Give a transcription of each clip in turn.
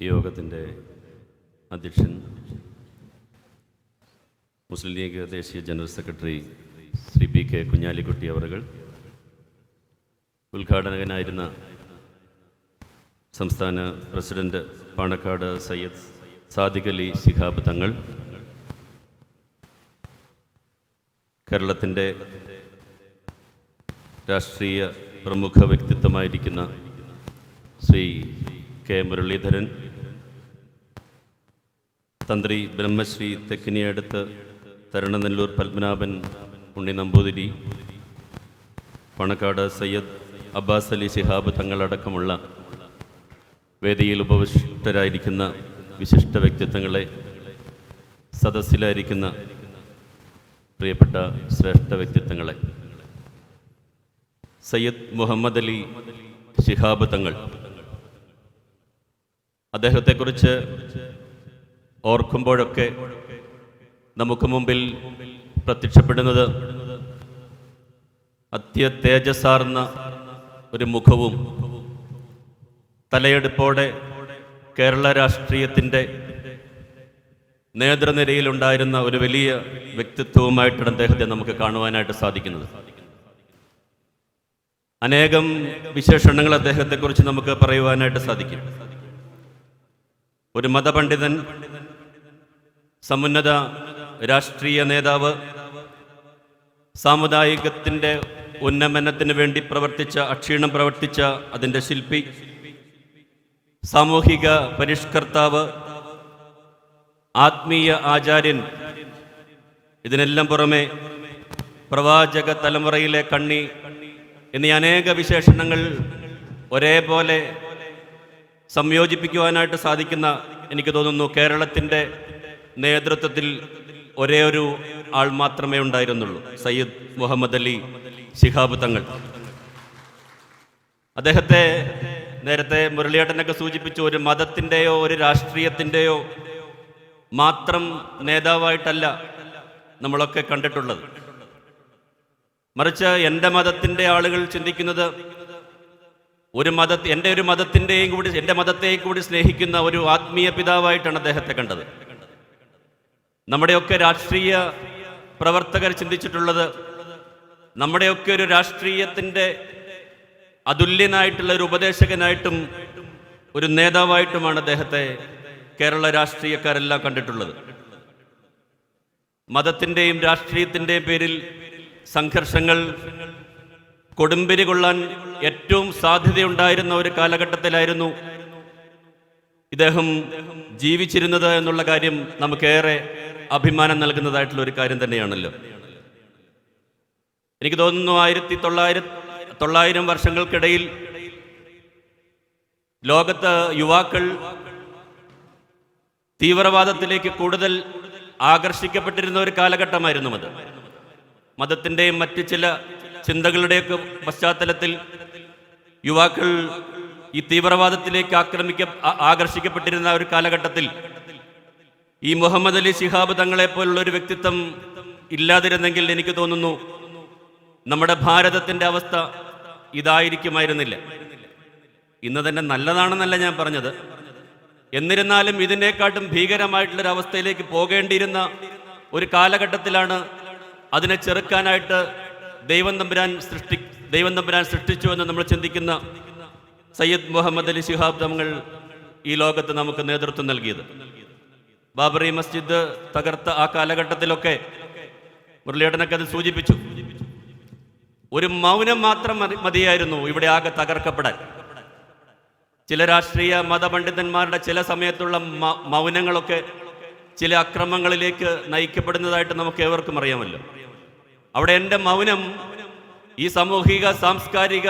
യോഗത്തിന്റെ അധ്യക്ഷൻ മുസ്ലിം ലീഗ് ദേശീയ general secretary Shri P K Kunhalikutty അവറുകൾ ഉദ്ഘാടകനായിരുന്ന സംസ്ഥാന പ്രസിഡന്റ് പാണക്കാട് സയ്യദ് സാദിഖ് അലി ശിഹാബ് തങ്ങൾ കേരളത്തിന്റെ രാഷ്ട്രീയ പ്രമുഖ വ്യക്തിത്വമായിരിക്കുന്ന ശ്രീ കെ മുരളീധരൻ തന്ത്രി ബ്രഹ്മശ്രീ തെക്കിനിയടുത്ത് തരണനെല്ലൂർ പത്മനാഭൻ ഉണ്ണി നമ്പൂതിരി പണക്കാട് സയ്യദ് അബ്ബാസ് അലി ശിഹാബ് തങ്ങളടക്കമുള്ള വേദിയിൽ ഉപവിഷ്ടരായിരിക്കുന്ന വിശിഷ്ട വ്യക്തിത്വങ്ങളെ സദസ്സിലായിരിക്കുന്ന പ്രിയപ്പെട്ട ശ്രേഷ്ഠ വ്യക്തിത്വങ്ങളെ. സയ്യദ് മുഹമ്മദ് അലി ശിഹാബ് തങ്ങൾ. അദ്ദേഹത്തെക്കുറിച്ച് ഓർക്കുമ്പോഴൊക്കെ നമുക്ക് മുമ്പിൽ പ്രത്യക്ഷപ്പെടുന്നത് അത്യ തേജസ്സാർന്ന ഒരു മുഖവും തലയെടുപ്പോടെ കേരള രാഷ്ട്രീയത്തിന്റെ നേതൃനിരയിലുണ്ടായിരുന്ന ഒരു വലിയ വ്യക്തിത്വവുമായിട്ടാണ് അദ്ദേഹത്തെ നമുക്ക് കാണുവാനായിട്ട് സാധിക്കുന്നത്. അനേകം വിശേഷണങ്ങൾ അദ്ദേഹത്തെക്കുറിച്ച് നമുക്ക് പറയുവാനായിട്ട് സാധിക്കും. ഒരു മതപണ്ഡിതൻ സമുന്നത രാഷ്ട്രീയ നേതാവ് സാമുദായികത്തിന്റെ ഉന്നമനത്തിന് വേണ്ടി പ്രവർത്തിച്ച അക്ഷീണം പ്രവർത്തിച്ച അതിന്റെ ശില്പി സാമൂഹിക പരിഷ്കർത്താവ് ആത്മീയ ആചാര്യൻ ഇതിനെല്ലാം പുറമെ പ്രവാചക തലമുറയിലെ കണ്ണി എന്നീ അനേക വിശേഷണങ്ങൾ ഒരേപോലെ സംയോജിപ്പിക്കുവാനായിട്ട് സാധിക്കുന്ന എനിക്ക് തോന്നുന്നു കേരളത്തിന്റെ നേതൃത്വത്തിൽ ഒരേ ഒരു ആൾ മാത്രമേ ഉണ്ടായിരുന്നുള്ളൂ. സയ്യിദ് മുഹമ്മദ് അലി ശിഹാബ് തങ്ങൾ. അദ്ദേഹത്തെ നേരത്തെ മുരളിയേട്ടനൊക്കെ സൂചിപ്പിച്ചു ഒരു മതത്തിന്റെയോ ഒരു രാഷ്ട്രീയത്തിന്റെയോ മാത്രം നേതാവായിട്ടല്ല നമ്മളൊക്കെ കണ്ടിട്ടുള്ളത്. മറിച്ച് എന്റെ മതത്തിന്റെ ആളുകൾ ചിന്തിക്കുന്നത് ഒരു മത എന്റെ ഒരു മതത്തിന്റെയും കൂടി എന്റെ മതത്തെയും കൂടി സ്നേഹിക്കുന്ന ഒരു ആത്മീയ പിതാവായിട്ടാണ് അദ്ദേഹത്തെ കണ്ടത്. നമ്മുടെയൊക്കെ രാഷ്ട്രീയ പ്രവർത്തകർ ചിന്തിച്ചിട്ടുള്ളത് നമ്മുടെയൊക്കെ ഒരു രാഷ്ട്രീയത്തിന്റെ അതുല്യനായിട്ടുള്ള ഒരു ഉപദേശകനായിട്ടും ഒരു നേതാവായിട്ടുമാണ് അദ്ദേഹത്തെ കേരള രാഷ്ട്രീയക്കാരെല്ലാം കണ്ടിട്ടുള്ളത്. മതത്തിന്റെയും രാഷ്ട്രീയത്തിന്റെയും പേരിൽ സംഘർഷങ്ങൾ കൊടുമ്പിരി കൊള്ളാൻ ഏറ്റവും സാധ്യതയുണ്ടായിരുന്ന ഒരു കാലഘട്ടത്തിലായിരുന്നു ഇദ്ദേഹം ജീവിച്ചിരുന്നത് എന്നുള്ള കാര്യം നമുക്കേറെ അഭിമാനം നൽകുന്നതായിട്ടുള്ള ഒരു കാര്യം തന്നെയാണല്ലോ. എനിക്ക് തോന്നുന്നു ആയിരത്തി തൊള്ളായിരത്തി തൊള്ളായിരം വർഷങ്ങൾക്കിടയിൽ ലോകത്ത് യുവാക്കൾ തീവ്രവാദത്തിലേക്ക് കൂടുതൽ ആകർഷിക്കപ്പെട്ടിരുന്ന ഒരു കാലഘട്ടമായിരുന്നു അത്. മതത്തിന്റെയും മറ്റ് ചില ചിന്തകളുടെയൊക്കെ പശ്ചാത്തലത്തിൽ യുവാക്കൾ ഈ തീവ്രവാദത്തിലേക്ക് ആക്രമിക്ക ആകർഷിക്കപ്പെട്ടിരുന്ന ഒരു കാലഘട്ടത്തിൽ ഈ മുഹമ്മദ് അലി ശിഹാബ് തങ്ങളെ പോലുള്ള ഒരു വ്യക്തിത്വം ഇല്ലാതിരുന്നെങ്കിൽ എനിക്ക് തോന്നുന്നു നമ്മുടെ ഭാരതത്തിന്റെ അവസ്ഥ ഇതായിരിക്കുമായിരുന്നില്ല. ഇന്ന് തന്നെ നല്ലതാണെന്നല്ല ഞാൻ പറഞ്ഞത്. എന്നിരുന്നാലും ഇതിനേക്കാട്ടും ഭീകരമായിട്ടുള്ളൊരു അവസ്ഥയിലേക്ക് പോകേണ്ടിയിരുന്ന ഒരു കാലഘട്ടത്തിലാണ് അതിനെ ചെറുക്കാനായിട്ട് ദൈവം തമ്പുരാൻ സൃഷ്ടി ദൈവം തമ്പുരാൻ സൃഷ്ടിച്ചു എന്ന് നമ്മൾ ചിന്തിക്കുന്ന സയ്യിദ് മുഹമ്മദ് അലി ശിഹാബ് തങ്ങൾ ഈ ലോകത്ത് നമുക്ക് നേതൃത്വം നൽകിയത്. ബാബറി മസ്ജിദ് തകർത്ത ആ കാലഘട്ടത്തിലൊക്കെ മുരളിയേട്ടനൊക്കെ അത് സൂചിപ്പിച്ചു. ഒരു മൗനം മാത്രം മതി മതിയായിരുന്നു ഇവിടെ ആകെ തകർക്കപ്പെടാൻ. ചില രാഷ്ട്രീയ മതപണ്ഡിതന്മാരുടെ ചില സമയത്തുള്ള മൗനങ്ങളൊക്കെ ചില അക്രമങ്ങളിലേക്ക് നയിക്കപ്പെടുന്നതായിട്ട് നമുക്ക് ഏവർക്കും അറിയാമല്ലോ. അവിടെ എന്റെ മൗനം ഈ സാമൂഹിക സാംസ്കാരിക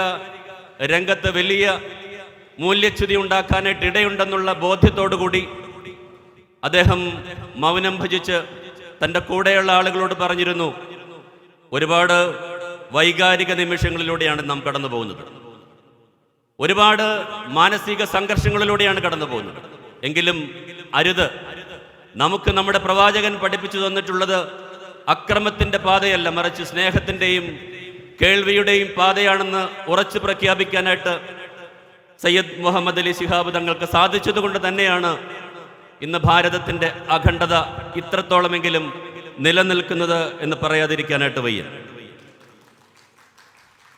രംഗത്ത് വലിയ മൂല്യച്യുതി ഉണ്ടാക്കാനായിട്ട് ഇടയുണ്ടെന്നുള്ള ബോധ്യത്തോടു കൂടി അദ്ദേഹം മൗനം ഭജിച്ച് തന്റെ കൂടെയുള്ള ആളുകളോട് പറഞ്ഞിരുന്നു ഒരുപാട് വൈകാരിക നിമിഷങ്ങളിലൂടെയാണ് നാം കടന്നു പോകുന്നത്. ഒരുപാട് മാനസിക സംഘർഷങ്ങളിലൂടെയാണ് കടന്നു പോകുന്നത്. എങ്കിലും അരുത് നമുക്ക് നമ്മുടെ പ്രവാചകൻ പഠിപ്പിച്ചു തന്നിട്ടുള്ളത് അക്രമത്തിന്റെ പാതയല്ല മറിച്ച് സ്നേഹത്തിന്റെയും കേൾവിയുടെയും പാതയാണെന്ന് ഉറച്ചു പ്രഖ്യാപിക്കാനായിട്ട് സയ്യദ് മുഹമ്മദ് അലി ശിഹാബ് തങ്ങൾക്ക് സാധിച്ചതുകൊണ്ട് തന്നെയാണ് ഇന്ന് ഭാരതത്തിന്റെ അഖണ്ഡത ഇത്രത്തോളമെങ്കിലും നിലനിൽക്കുന്നത് എന്ന് പറയാതിരിക്കാനായിട്ട് വയ്യ.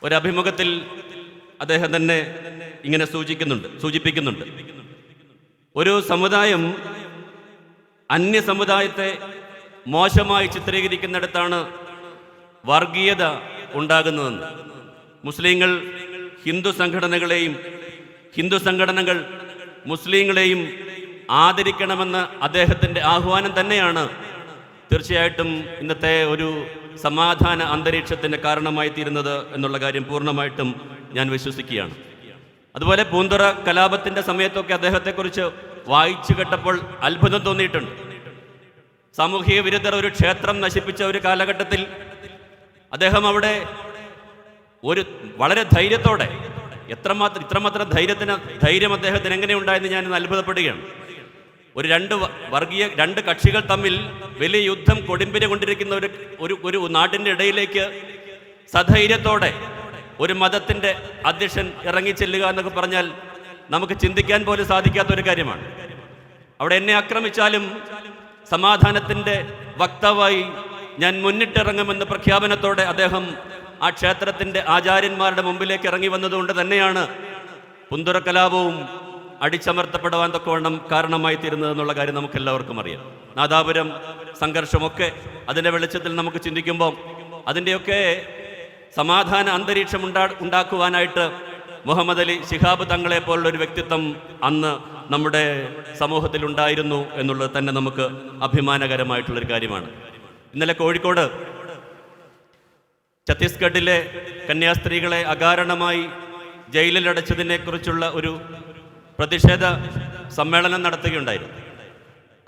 ഒരഭിമുഖത്തിൽ അദ്ദേഹം തന്നെ ഇങ്ങനെ സൂചിക്കുന്നുണ്ട് സൂചിപ്പിക്കുന്നുണ്ട്. ഒരു സമുദായം അന്യ സമുദായത്തെ മോശമായി ചിത്രീകരിക്കുന്നിടത്താണ് വർഗീയത ഉണ്ടാകുന്നതെന്ന്. മുസ്ലിങ്ങൾ ഹിന്ദു സംഘടനകളെയും ഹിന്ദു സംഘടനകൾ മുസ്ലിങ്ങളെയും ആദരിക്കണമെന്ന് അദ്ദേഹത്തിന്റെ ആഹ്വാനം തന്നെയാണ്. തീർച്ചയായിട്ടും ഇന്നത്തെ ഒരു സമാധാന അന്തരീക്ഷത്തിന് കാരണമായി തീരുന്നത് എന്നുള്ള കാര്യം പൂർണമായിട്ടും ഞാൻ വിശ്വസിക്കുകയാണ്. അതുപോലെ പൂന്തുറ കലാപത്തിന്റെ സമയത്തൊക്കെ അദ്ദേഹത്തെക്കുറിച്ച് വായിച്ചു കേട്ടപ്പോൾ അത്ഭുതം തോന്നിയിട്ടുണ്ട്. സാമൂഹിക വിരുദ്ധർ ഒരു ക്ഷേത്രം നശിപ്പിച്ച ഒരു കാലഘട്ടത്തിൽ അദ്ദേഹം അവിടെ ഒരു വളരെ ധൈര്യത്തോടെ എത്രമാത്രം ഇത്രമാത്രം ധൈര്യത്തിന് ധൈര്യം അദ്ദേഹത്തിന് എങ്ങനെ ഉണ്ടായെന്ന് ഞാൻ അത്ഭുതപ്പെടുകയാണ്. ഒരു രണ്ട് വർഗീയ രണ്ട് കക്ഷികൾ തമ്മിൽ വലിയ യുദ്ധം കൊടുമ്പിനെ കൊണ്ടിരിക്കുന്ന ഒരു ഒരു ഒരു നാടിന്റെ ഇടയിലേക്ക് സധൈര്യത്തോടെ ഒരു മതത്തിന്റെ അധ്യക്ഷൻ ഇറങ്ങിച്ചെല്ലുക എന്നൊക്കെ പറഞ്ഞാൽ നമുക്ക് ചിന്തിക്കാൻ പോലും സാധിക്കാത്ത ഒരു കാര്യമാണ്. അവിടെ എന്നെ ആക്രമിച്ചാലും സമാധാനത്തിന്റെ വക്താവായി ഞാൻ മുന്നിട്ടിറങ്ങുമെന്ന പ്രഖ്യാപനത്തോടെ അദ്ദേഹം ആ ക്ഷേത്രത്തിന്റെ ആചാര്യന്മാരുടെ മുമ്പിലേക്ക് ഇറങ്ങി വന്നതുകൊണ്ട് തന്നെയാണ് പുന്തുറ കലാപവും അടിച്ചമർത്തപ്പെടുവാൻ തക്കവണ്ണം കാരണമായി തീരുന്നത് എന്നുള്ള കാര്യം നമുക്ക് എല്ലാവർക്കും അറിയാം. നാദാപുരം സംഘർഷമൊക്കെ അതിന്റെ വെളിച്ചത്തിൽ നമുക്ക് ചിന്തിക്കുമ്പോൾ അതിന്റെയൊക്കെ സമാധാന അന്തരീക്ഷം ഉണ്ടാ ഉണ്ടാക്കുവാനായിട്ട് മുഹമ്മദ് അലി ശിഹാബ് തങ്ങളെ പോലുള്ള ഒരു വ്യക്തിത്വം അന്ന് നമ്മുടെ സമൂഹത്തിൽ ഉണ്ടായിരുന്നു എന്നുള്ളത് തന്നെ നമുക്ക് അഭിമാനകരമായിട്ടുള്ളൊരു കാര്യമാണ്. ഇന്നലെ കോഴിക്കോട് ഛത്തീസ്ഗഡിലെ കന്യാസ്ത്രീകളെ അകാരണമായി ജയിലിലടച്ചതിനെക്കുറിച്ചുള്ള ഒരു പ്രതിഷേധ സമ്മേളനം നടത്തുകയുണ്ടായിരുന്നു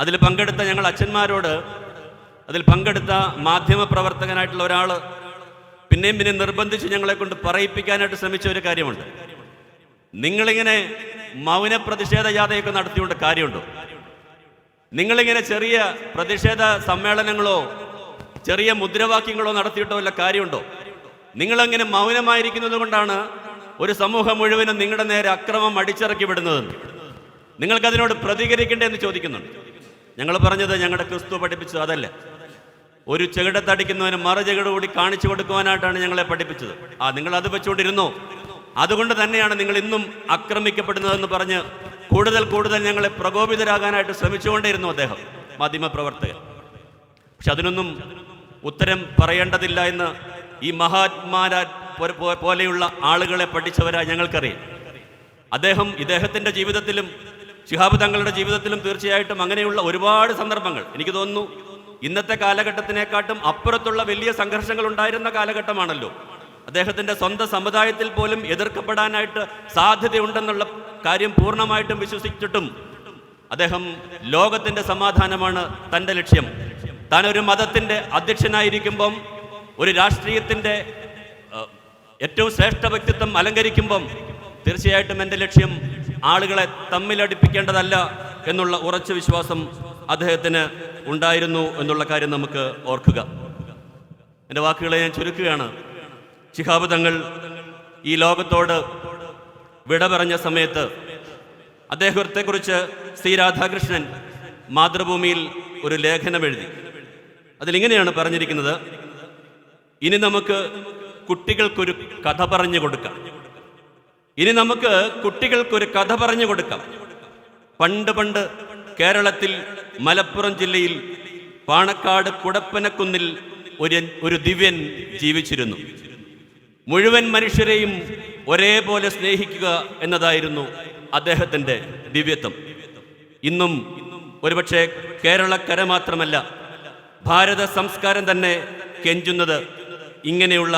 അതിൽ പങ്കെടുത്ത ഞങ്ങൾ അച്ഛന്മാരോട് അതിൽ പങ്കെടുത്ത മാധ്യമ പ്രവർത്തകനായിട്ടുള്ള ഒരാൾ പിന്നെയും പിന്നെയും നിർബന്ധിച്ച് ഞങ്ങളെ കൊണ്ട് പറയിപ്പിക്കാനായിട്ട് ശ്രമിച്ച ഒരു കാര്യമുണ്ട്. നിങ്ങളിങ്ങനെ മൗന പ്രതിഷേധ ജാഥയൊക്കെ നടത്തിയുണ്ട് കാര്യമുണ്ടോ? നിങ്ങളിങ്ങനെ ചെറിയ പ്രതിഷേധ സമ്മേളനങ്ങളോ ചെറിയ മുദ്രാവാക്യങ്ങളോ നടത്തിയിട്ടോ വല്ല കാര്യമുണ്ടോ? നിങ്ങളങ്ങനെ മൗനമായിരിക്കുന്നത് കൊണ്ടാണ് ഒരു സമൂഹം മുഴുവനും നിങ്ങളുടെ നേരെ അക്രമം അടിച്ചിറക്കി വിടുന്നതെന്ന്. നിങ്ങൾക്കതിനോട് പ്രതികരിക്കണ്ടേ എന്ന് ചോദിക്കുന്നുണ്ട്. ഞങ്ങൾ പറഞ്ഞത് ഞങ്ങളുടെ ക്രിസ്തു പഠിപ്പിച്ചത് അതല്ല. ഒരു ചെകിടത്തടിക്കുന്നവന് മറു ചെകിട് കൂടി കാണിച്ചു കൊടുക്കുവാനായിട്ടാണ് ഞങ്ങളെ പഠിപ്പിച്ചത്. ആ നിങ്ങൾ അത് വെച്ചുകൊണ്ടിരുന്നു. അതുകൊണ്ട് തന്നെയാണ് നിങ്ങൾ ഇന്നും ആക്രമിക്കപ്പെടുന്നതെന്ന് പറഞ്ഞ് കൂടുതൽ കൂടുതൽ ഞങ്ങളെ പ്രകോപിതരാകാനായിട്ട് ശ്രമിച്ചുകൊണ്ടേയിരുന്നു അദ്ദേഹം മാധ്യമപ്രവർത്തകർ പക്ഷെ അതിനൊന്നും ഉത്തരം പറയേണ്ടതില്ല എന്ന് ഈ മഹാത്മാരാ പോലെയുള്ള ആളുകളെ പഠിച്ചവരാ ഞങ്ങൾക്കറിയാം. അദ്ദേഹം ഇദ്ദേഹത്തിന്റെ ജീവിതത്തിലും ശിഹാബ് തങ്ങളുടെ ജീവിതത്തിലും തീർച്ചയായിട്ടും അങ്ങനെയുള്ള ഒരുപാട് സന്ദർഭങ്ങൾ. എനിക്ക് തോന്നുന്നു ഇന്നത്തെ കാലഘട്ടത്തിനെക്കാട്ടും അപ്പുറത്തുള്ള വലിയ സംഘർഷങ്ങൾ ഉണ്ടായിരുന്ന കാലഘട്ടമാണല്ലോ. അദ്ദേഹത്തിന്റെ സ്വന്തം സമുദായത്തിൽ പോലും എതിർക്കപ്പെടാനായിട്ട് സാധ്യതയുണ്ടെന്നുള്ള കാര്യം പൂർണമായിട്ടും വിശ്വസിച്ചിട്ടും അദ്ദേഹം ലോകത്തിന്റെ സമാധാനമാണ് തന്റെ ലക്ഷ്യം. താൻ ഒരു മതത്തിന്റെ അധ്യക്ഷനായിരിക്കുമ്പം ഒരു രാഷ്ട്രീയത്തിന്റെ ഏഹ്, ഏറ്റവും ശ്രേഷ്ഠ വ്യക്തിത്വം അലങ്കരിക്കുമ്പം തീർച്ചയായിട്ടും എന്റെ ലക്ഷ്യം ആളുകളെ തമ്മിലടിപ്പിക്കേണ്ടതല്ല എന്നുള്ള ഉറച്ച വിശ്വാസം അദ്ദേഹത്തിന് ഉണ്ടായിരുന്നു എന്നുള്ള കാര്യം നമുക്ക് ഓർക്കുക. എന്റെ വാക്കുകളെ ഞാൻ ചുരുക്കുകയാണ്. ശിഹാബ് തങ്ങൾ ഈ ലോകത്തോട് വിട പറഞ്ഞ സമയത്ത് അദ്ദേഹത്തെക്കുറിച്ച് സി രാധാകൃഷ്ണൻ മാതൃഭൂമിയിൽ ഒരു ലേഖനം എഴുതി. അതിലിങ്ങനെയാണ് പറഞ്ഞിരിക്കുന്നത്. ഇനി നമുക്ക് കുട്ടികൾക്കൊരു കഥ പറഞ്ഞു കൊടുക്കാം. ഇനി നമുക്ക് കുട്ടികൾക്കൊരു കഥ പറഞ്ഞു കൊടുക്കാം. പണ്ട് പണ്ട് കേരളത്തിൽ മലപ്പുറം ജില്ലയിൽ പാണക്കാട് കുടപ്പനക്കുന്നിൽ ഒരു ഒരു ദിവ്യൻ ജീവിച്ചിരുന്നു. മുഴുവൻ മനുഷ്യരെയും ഒരേപോലെ സ്നേഹിക്കുക എന്നതായിരുന്നു അദ്ദേഹത്തിന്റെ ദിവ്യത്വം. ഇന്നും ഒരുപക്ഷെ കേരളക്കര മാത്രമല്ല ഭാരത സംസ്കാരം തന്നെ കെഞ്ചുന്നത് ഇങ്ങനെയുള്ള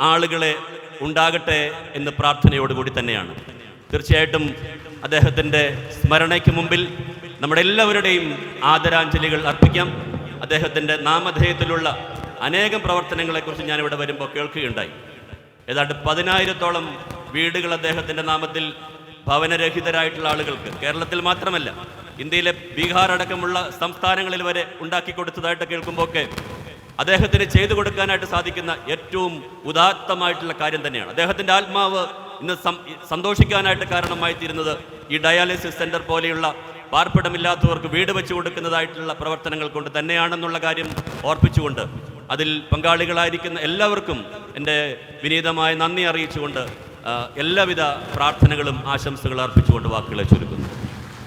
ആളുകളെ ഉണ്ടാകട്ടെ എന്ന് പ്രാർത്ഥനയോടുകൂടി തന്നെയാണ്. തീർച്ചയായിട്ടും അദ്ദേഹത്തിന്റെ സ്മരണയ്ക്ക് മുമ്പിൽ നമ്മുടെ എല്ലാവരുടെയും ആദരാഞ്ജലികൾ അർപ്പിക്കാം. അദ്ദേഹത്തിന്റെ നാമധേയത്തിലുള്ള അനേകം പ്രവർത്തനങ്ങളെക്കുറിച്ച് ഞാനിവിടെ വരുമ്പോൾ കേൾക്കുകയുണ്ടായി. ഏതാണ്ട് പതിനായിരത്തോളം വീടുകൾ അദ്ദേഹത്തിന്റെ നാമത്തിൽ ഭവനരഹിതരായിട്ടുള്ള ആളുകൾക്ക് കേരളത്തിൽ മാത്രമല്ല ഇന്ത്യയിലെ ബീഹാർ അടക്കമുള്ള സംസ്ഥാനങ്ങളിൽ വരെ ഉണ്ടാക്കി കൊടുത്തതായിട്ട് കേൾക്കുമ്പോഴൊക്കെ അദ്ദേഹത്തിന് ചെയ്തു കൊടുക്കാനായിട്ട് സാധിക്കുന്ന ഏറ്റവും ഉദാത്തമായിട്ടുള്ള കാര്യം തന്നെയാണ്. അദ്ദേഹത്തിന്റെ ആത്മാവ് ഇന്ന് സന്തോഷിക്കാനായിട്ട് കാരണമായി തീരുന്നത് ഈ ഡയാലിസിസ് സെന്റർ പോലെയുള്ള പാർപ്പിടമില്ലാത്തവർക്ക് വീട് വെച്ചു കൊടുക്കുന്നതായിട്ടുള്ള പ്രവർത്തനങ്ങൾ കൊണ്ട് തന്നെയാണെന്നുള്ള കാര്യം ഓർപ്പിച്ചുകൊണ്ട് അതിൽ പങ്കാളികളായിരിക്കുന്ന എല്ലാവർക്കും എന്റെ വിനീതമായ നന്ദി അറിയിച്ചുകൊണ്ട് എല്ലാവിധ പ്രാർത്ഥനകളും ആശംസകളും അർപ്പിച്ചുകൊണ്ട് വാക്കുകളെ ചുരുക്കുന്നു